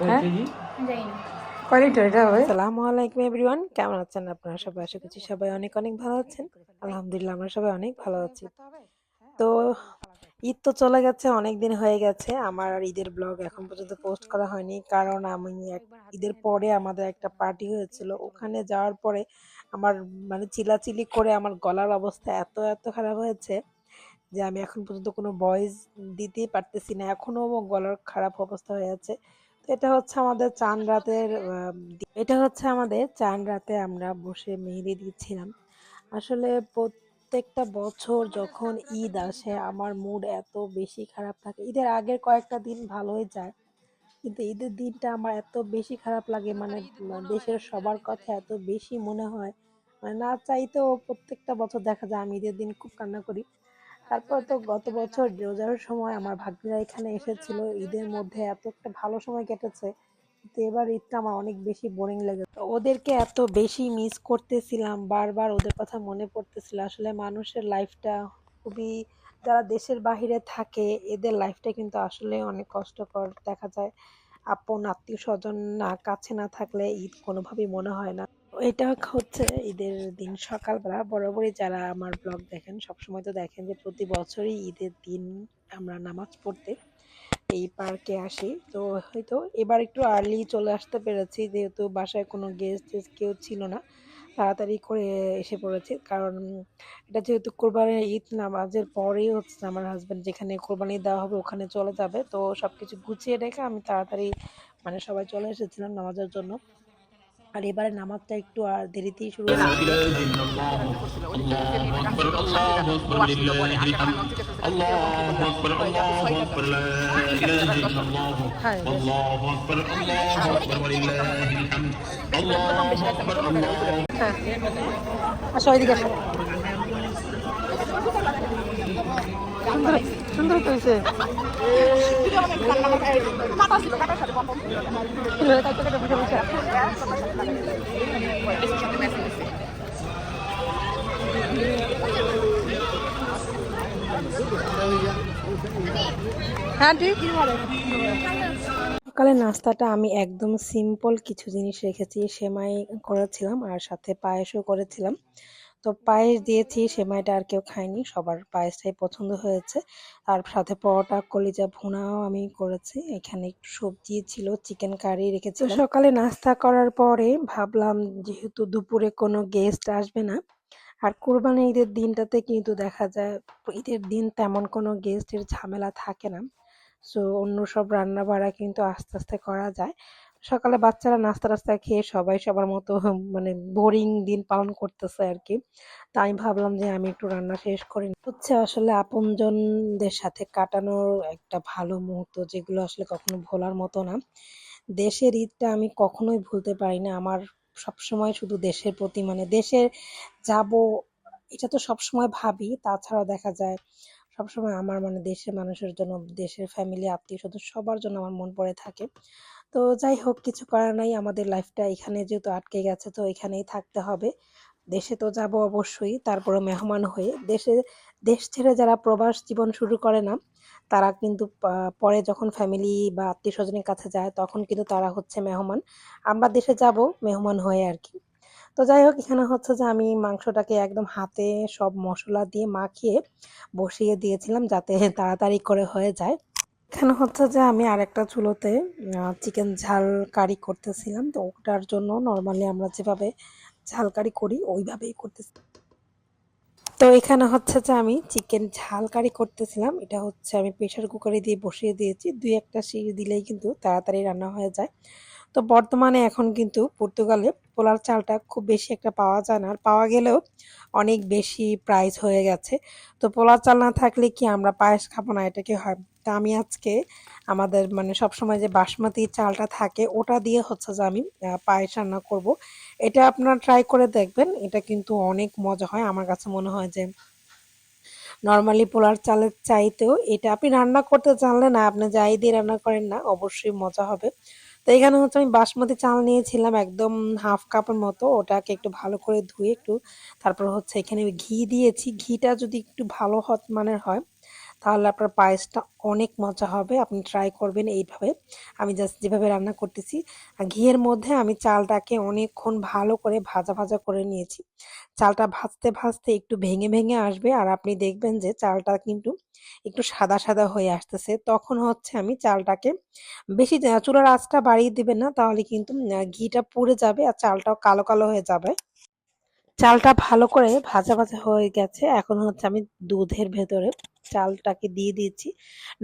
হ্যাঁ? জানি না কয় লিটার এটা হবে? আসসালামু আলাইকুম এভরিওয়ান কেমন আছেন আপনারা? সবাই আশা করছি সবাই অনেক অনেক ভালো আছেন। আলহামদুলিল্লাহ আমরা সবাই অনেক ভালো আছি। তো ঈদ তো চলে গেছে অনেক দিন হয়ে গেছে। আমার আর ঈদের ব্লগ এখন পর্যন্ত পোস্ট করা হয়নি কারণ আমি ঈদের পরে আমাদের একটা পার্টি হয়েছিল। ওখানে যাওয়ার পরে আমার মানে চিলাচিলি করে আমার গলার অবস্থা এত এত খারাপ হয়েছে যে আমি এখন পর্যন্ত কোনো ভয়েস দিতেই পারতেছি না। এখনও গলার খারাপ অবস্থা হয়ে আছে। এটা হচ্ছে আমাদের চান রাতের এটা হচ্ছে আমাদের চান রাতে আমরা বসে মেহেদি দিচ্ছিলাম। আসলে প্রত্যেকটা বছর যখন ঈদ আসে, আমার মুড এত বেশি খারাপ থাকে। ঈদের আগের কয়েকটা দিন ভালোই যায়, কিন্তু ঈদের দিনটা আমার এত বেশি খারাপ লাগে মানে দেশের সবার কথা এত বেশি মনে হয়। মানে না চাইতেও প্রত্যেকটা বছর দেখা যায় আমি ঈদের দিন খুব কান্না করি। তারপর তো গত বছর রোজার সময় আমার ভাগ্নিরা এখানে এসেছিল। ঈদের মধ্যে এত একটা ভালো সময় কেটেছে, কিন্তু এবার ঈদটা আমার অনেক বেশি বোরিং লেগেছে। ওদেরকে এত বেশি মিস করতেছিলাম, বারবার ওদের কথা মনে পড়তেছিল। আসলে মানুষের লাইফটা খুবই, যারা দেশের বাহিরে থাকে, এদের লাইফটা কিন্তু আসলে অনেক কষ্টকর। দেখা যায় আপন আত্মীয় স্বজন না কাছে না থাকলে ঈদ কোনোভাবেই মনে হয় না। এটা হচ্ছে ঈদের দিন সকালবেলা। বরাবরই যারা আমার ব্লগ দেখেন, সবসময় তো দেখেন যে প্রতি বছরই ঈদের দিন আমরা নামাজ পড়তে এই পার্কে আসি। তো হয়তো এবার একটু আর্লি চলে আসতে পেরেছি, যেহেতু বাসায় কোনো গেস্ট টেস্ট কেউ ছিল না, তাড়াতাড়ি করে এসে পড়েছি। কারণ এটা যেহেতু কোরবানির ঈদ, নামাজের পরেই হচ্ছে আমার হাজব্যান্ড যেখানে কোরবানি দেওয়া হবে ওখানে চলে যাবে। তো সব কিছু গুছিয়ে রেখে আমি তাড়াতাড়ি মানে সবাই চলে এসেছিলাম নামাজের জন্য। আর এবারে নামাজটা একটু আর দেরিতেই শুরু হ্যাঁ। আসো ওইদিকে সুন্দর তো হয়েছে হ্যাঁ সকালে নাস্তাটা আমি একদম সিম্পল কিছু জিনিস রেখেছি, সেমাই করেছিলাম আর সাথে পায়েসও করেছিলাম। তো পায়েস দিয়েছি সেমাইটা আর কেউ খায়নি সবার পায়েসটাই পছন্দ হয়েছে। আর সাথে পরোটা কলিজা ভুনাও আমি করেছি। এখানে একটু সবজি ছিল চিকেন কারি রেখেছি সকালে নাস্তা করার পরে ভাবলাম যেহেতু দুপুরে কোনো গেস্ট আসবে না আর কোরবানি ঈদের দিনটাতে কিন্তু দেখা যায় ঈদের দিন তেমন কোনো গেস্টের ঝামেলা থাকে না। সো অন্য সব রান্না বাড়া কিন্তু আস্তে আস্তে করা যায়। সকালে বাচ্চারা নাস্তা টাস্তা খেয়ে সবাই সবার মতো মানে বোরিং দিন পালন করতেছে আর কি তাই আমি ভাবলাম যে আমি একটু রান্না শেষ করি হচ্ছে আসলে আপনজনদের সাথে কাটানোর একটা ভালো মুহূর্ত, যেগুলো আসলে কখনো ভোলার মতো না। দেশের ঈদটা আমি কখনোই ভুলতে পারি না। আমার সবসময় শুধু দেশের প্রতি মানে দেশে যাব, এটা তো সবসময় ভাবি। তাছাড়াও দেখা যায়, সবসময় আমার মানে দেশের মানুষের জন্য, দেশের ফ্যামিলি আত্মীয় স্বজন সবার জন্য আমার মন পড়ে থাকে। তো যাই হোক, কিছু করার নাই। আমাদের লাইফটা এখানে যেহেতু আটকে গেছে, তো এখানেই থাকতে হবে। দেশে তো যাব অবশ্যই তারপরে মেহমান হয়ে। দেশে, দেশ ছেড়ে যারা প্রবাস জীবন শুরু করে না, তারা কিন্তু পরে যখন ফ্যামিলি বা আত্মীয় স্বজনের কাছে যায়, তখন কিন্তু তারা হচ্ছে মেহমান। আমরা দেশে যাব, মেহমান হয়ে আর কি। তো যাই হোক, এখানে হচ্ছে যে আমি মাংসটাকে একদম হাতে সব মশলা দিয়ে মাখিয়ে বসিয়ে দিয়েছিলাম, যাতে তাড়াতাড়ি করে হয়ে যায়। এখানে হচ্ছে যে আমি আরেকটা চুলোতে চিকেন ঝাল কারি করতেছিলাম। তো ওটার জন্য নর্মালি আমরা যেভাবে ঝাল কারি করি, ওইভাবেই করতেছি। তো এখানে হচ্ছে যে আমি চিকেন ঝাল কারি করতেছিলাম। এটা হচ্ছে আমি প্রেশার কুকারে দিয়ে বসিয়ে দিয়েছি। দুই একটা সিঁড়ি দিলেই কিন্তু তাড়াতাড়ি রান্না হয়ে যায়। তো বর্তমানে এখন কিন্তু পর্তুগালে পোলার চালটা খুব বেশি একটা পাওয়া যায় না। আর পাওয়া গেলেও অনেক বেশি প্রাইস হয়ে গেছে। তো পোলার চাল না থাকলে কি আমরা পায়েস খাব না? এটা কি হয়? তা আমি আজকে আমাদের মানে সবসময় যে বাসমতি চালটা থাকে, ওটা দিয়ে হচ্ছে যে আমি পায়েস রান্না করব। এটা আপনারা ট্রাই করে দেখবেন। এটা কিন্তু অনেক মজা হয়। আমার কাছে মনে হয় যে নর্মালি পোলার চালের চাইতেও এটা আপনি রান্না করতে জানলে না, আপনি যাই দিয়ে রান্না করেন না, অবশ্যই মজা হবে। তো এখানে হচ্ছে আমি বাসমতি চাল নিয়েছিলাম একদম হাফ কাপের মতো। ওটাকে একটু ভালো করে ধুয়ে একটু, তারপর হচ্ছে এখানে ঘি দিয়েছি। ঘিটা যদি একটু ভালো হত মানের হয় তাহলে আপনার পায়েসটা অনেক মজা হবে, আপনি ট্রাই করবেন এইভাবে। আমি জাস্ট যেভাবে রান্না করতেছি ঘিয়ের মধ্যে আমি চালটাকে অনেকক্ষণ ভালো করে ভাজা ভাজা করে নিয়েছি। চালটা ভাজতে ভাজতে একটু ভেঙে ভেঙে আসবে, আর আপনি দেখবেন যে চালটা কিন্তু একটু সাদা সাদা হয়ে আসতেছে। তখন হচ্ছে আমি চালটাকে বেশি চুলার আঁচটা বাড়িয়ে দিবেন না, তাহলে কিন্তু ঘিটা পুড়ে যাবে আর চালটাও কালো কালো হয়ে যাবে। চালটা ভালো করে ভাজা ভাজা হয়ে গেছে। এখন হচ্ছে আমি দুধের ভেতরে চালটাকে দিয়ে দিয়েছি।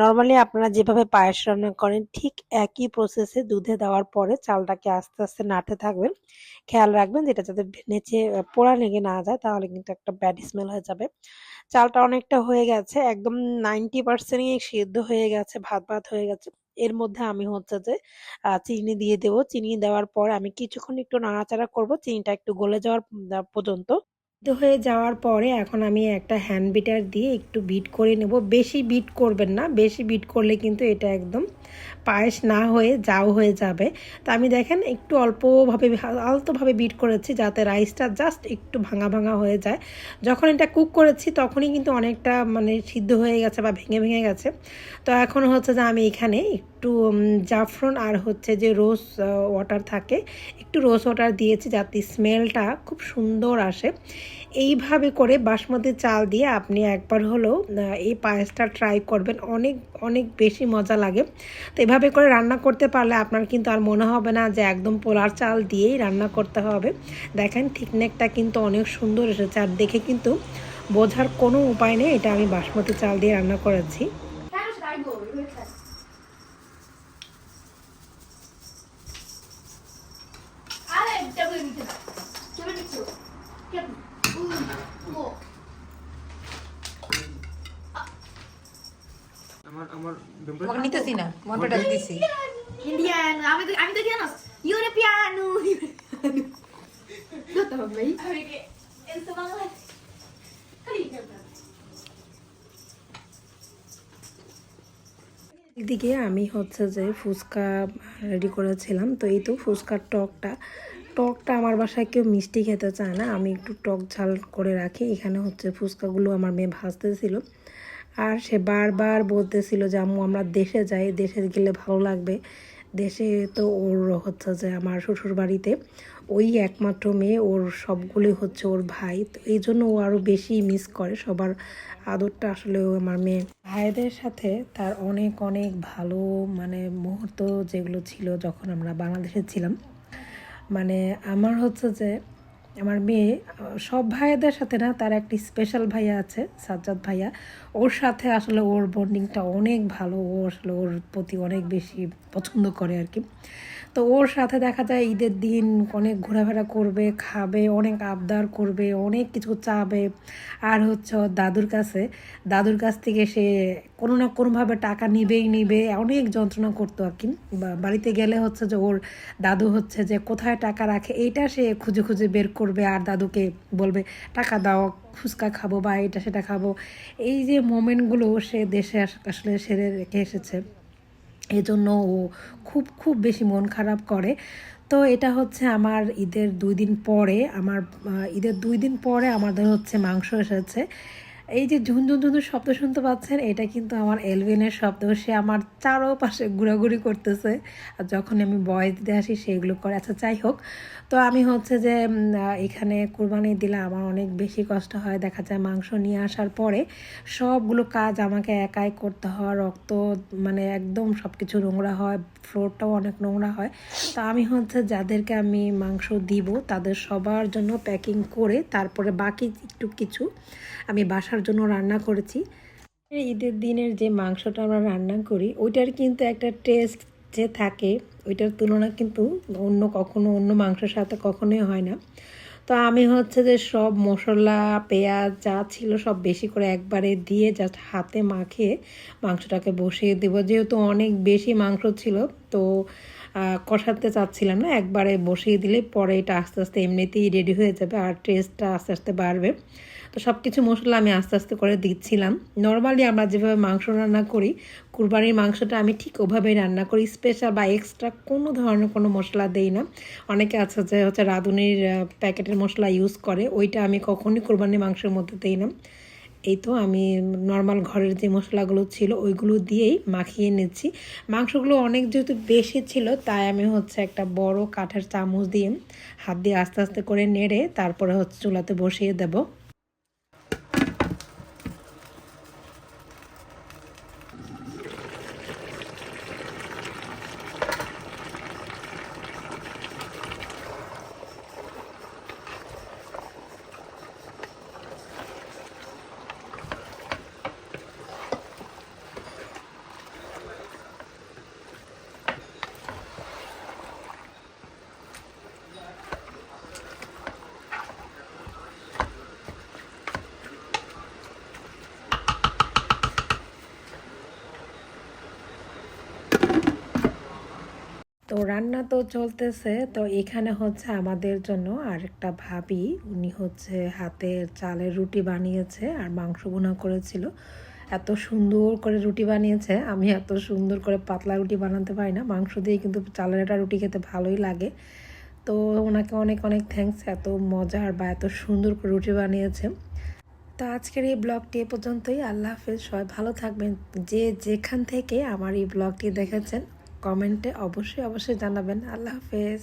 নর্মালি আপনারা যেভাবে পায়েস রান্না করেন, ঠিক একই প্রসেসে দুধে দেওয়ার পরে চালটাকে আস্তে আস্তে নাড়তে থাকবেন। খেয়াল রাখবেন যেটা যাতে নিচে পোড়া লেগে না যায়, তাহলে কিন্তু একটা ব্যাড স্মেল হয়ে যাবে। চালটা অনেকটা হয়ে গেছে, একদম নাইনটি পার্সেন্টই সিদ্ধ হয়ে গেছে, ভাত ভাত হয়ে গেছে। এর মধ্যে আমি হচ্ছে যে চিনি দিয়ে দেবো। চিনি দেওয়ার পর আমি কিছুক্ষণ একটু নাড়াচাড়া করব, চিনিটা একটু গলে যাওয়ার পর্যন্ত। সিদ্ধ হয়ে যাওয়ার পরে এখন আমি একটা হ্যান্ড বিটার দিয়ে একটু বিট করে নেব। বেশি বিট করবেন না, বেশি বিট করলে কিন্তু এটা একদম পায়েস না হয়ে যাও হয়ে যাবে। তো আমি দেখেন একটু অল্পভাবে আলতোভাবে বিট করেছি যাতে রাইসটা জাস্ট একটু ভাঙা ভাঙা হয়ে যায়। যখন এটা কুক করেছি তখনই কিন্তু অনেকটা মানে সিদ্ধ হয়ে গেছে বা ভেঙে ভেঙে গেছে। তো এখন হচ্ছে যে আমি এখানে একটু জাফরন আর হচ্ছে যে রোজ ওয়াটার থাকে, একটু রোজ ওয়াটার দিয়েছি যাতে স্মেলটা খুব সুন্দর আসে। এইভাবে করে বাসমতি চাল দিয়ে আপনি একবার হলেও এই পায়েসটা ট্রাই করবেন। অনেক অনেক বেশি মজা লাগে। তো এভাবে করে রান্না করতে পারলে আপনার কিন্তু আর মনে হবে না যে একদম পোলার চাল দিয়েই রান্না করতে হবে। দেখেন থিকনেকটা কিন্তু অনেক সুন্দর এসেছে। আর দেখে কিন্তু বোঝার কোনো উপায় নেই। এটা আমি বাসমতি চাল দিয়ে রান্না করেছি কেন সেটা আইবো এভাবে খায় আরে টেবিলে নিচে দাও টেবিলে নিচে কেমন ও আমার আমার তোমাকে ইন্ডিয়ান আমি তো আমি তো জানো ইউরোপিয়ানো? এদিকে আমি হচ্ছে যে ফুচকা রেডি করেছিলাম তো এই তো ফুচকার টকটা। টকটা আমার বাসায় কেউ মিষ্টি খেতে চায় না আমি একটু টক ঝাল করে রাখি। এখানে হচ্ছে ফুচকাগুলো আমার মেয়ে ভাজতেছিল। আর সে বারবার বলতেছিল যে, আম্মু, আমরা দেশে যাই, দেশে গেলে ভালো লাগবে। দেশে তো ওর হচ্ছে যে, আমার শ্বশুর বাড়িতে ওই একমাত্র মেয়ে, ওর সবগুলি হচ্ছে ওর ভাই। তো এই জন্য ও আরও বেশি মিস করে। সবার আদরটা আসলে আমার মেয়ে। ভাইদের সাথে তার অনেক অনেক ভালো মানে মুহূর্ত যেগুলো ছিল যখন আমরা বাংলাদেশে ছিলাম। মানে আমার হচ্ছে যে আমার মেয়ে, সব ভাইয়াদের সাথে না, তার একটি স্পেশাল ভাইয়া আছে, সাজ্জাদ ভাইয়া। ওর সাথে আসলে ওর বন্ডিংটা অনেক ভালো, ও আসলে ওর প্রতি অনেক বেশি পছন্দ করে আর কি। তো ওর সাথে দেখা যায় ঈদের দিন অনেক ঘোরাফেরা করবে, খাবে, অনেক আবদার করবে, অনেক কিছু চাবে। আর হচ্ছে দাদুর কাছে, দাদুর কাছ থেকে সে কোনো না কোনোভাবে টাকা নিবেই নিবে, অনেক যন্ত্রণা করতো আর কি। বাড়িতে গেলে হচ্ছে যে ওর দাদু হচ্ছে যে কোথায় টাকা রাখে, এইটা সে খুঁজে খুঁজে বের করবে আর দাদুকে বলবে, টাকা দাও, ফুচকা খাব বা এটা সেটা খাব। এই যে মোমেন্টগুলো সে দেশে আস- আসলে সেরে রেখে এসেছে, এজন্য ও খুব খুব বেশি মন খারাপ করে। তো এটা হচ্ছে আমার ঈদের দুই দিন পরে, আমার ঈদের দুই দিন পরে আমাদের হচ্ছে মাংস এসেছে। এই যে ঝুনঝুন ঝুনঝুন শব্দ শুনতে পাচ্ছেন, এটা কিন্তু আমার এলভিনের শব্দ। সে আমার চারোপাশে ঘোরাঘুরি করতেছে। আর যখন আমি বয়স দিতে আসি, সেগুলো করে। আচ্ছা যাই হোক। তো আমি হচ্ছে যে এখানে কোরবানি দিলে আমার অনেক বেশি কষ্ট হয়। দেখা যায় মাংস নিয়ে আসার পরে সবগুলো কাজ আমাকে একাই করতে হয়। রক্ত মানে একদম সব কিছু নোংরা হয়। ফ্লোরটাও অনেক নোংরা হয়। তো আমি হচ্ছে যাদেরকে আমি মাংস দিব, তাদের সবার জন্য প্যাকিং করে, তারপরে বাকি একটু কিছু আমি বাসার জন্য রান্না করেছি। ঈদের দিনের যে মাংসটা আমরা রান্না করি, ওইটার কিন্তু একটা টেস্ট যে থাকে, ওইটার তুলনা কিন্তু অন্য কখনো, অন্য মাংসের সাথে কখনোই হয় না। তো আমি হচ্ছে যে সব মশলা, পেঁয়াজ যা ছিল সব বেশি করে একবারে দিয়ে জাস্ট হাতে মাখিয়ে মাংসটাকে বসিয়ে দেবো। যেহেতু অনেক বেশি মাংস ছিল, তো কষাতে চাচ্ছিলাম না, একবারে বসিয়ে দিলে পরে এটা আস্তে আস্তে এমনিতেই রেডি হয়ে যাবে আর টেস্টটা আস্তে আস্তে বাড়বে। তো সব কিছু মশলা আমি আস্তে আস্তে করে দিচ্ছিলাম। নর্মালি আমরা যেভাবে মাংস রান্না করি, কুরবানির মাংসটা আমি ঠিক ওভাবেই রান্না করি। স্পেশাল বা এক্সট্রা কোনো ধরনের কোনো মশলা দেই না। অনেকে আছে যে হচ্ছে রাঁধুনির প্যাকেটের মশলা ইউজ করে, ওইটা আমি কখনোই কোরবানির মাংসের মধ্যে দিই না। এই তো আমি নর্মাল ঘরের যে মশলাগুলো ছিল, ওইগুলো দিয়েই মাখিয়ে নিচ্ছি। মাংসগুলো অনেক যেহেতু বেশি ছিল, তাই আমি হচ্ছে একটা বড় কাঠের চামচ দিয়ে হাত দিয়ে আস্তে আস্তে করে নেড়ে তারপরে হচ্ছে চুলাতে বসিয়ে দেবো। তো রান্না তো চলতেছে, তো এখানে হচ্ছে আমাদের জন্য আরেকটা ভাবি, উনি হচ্ছে হাতের চালের রুটি বানিয়েছে আর মাংস বোনা করেছিল। এত সুন্দর করে রুটি বানিয়েছে, আমি এত সুন্দর করে পাতলা রুটি বানাতে পারি না, মাংস দিয়ে কিন্তু চালের একটা রুটি খেতে ভালোই লাগে। তো ওনাকে অনেক অনেক থ্যাঙ্কস এত মজার বা এত সুন্দর করে রুটি বানিয়েছে। তো আজকের এই ব্লগটি এ পর্যন্তই, আল্লাহ হাফেজ, সবাই ভালো থাকবেন। যে যেখান থেকে আমার এই ব্লগটি দেখেছেন কমেন্টে অবশ্যই অবশ্যই জানাবেন। আল্লাহ হাফেজ।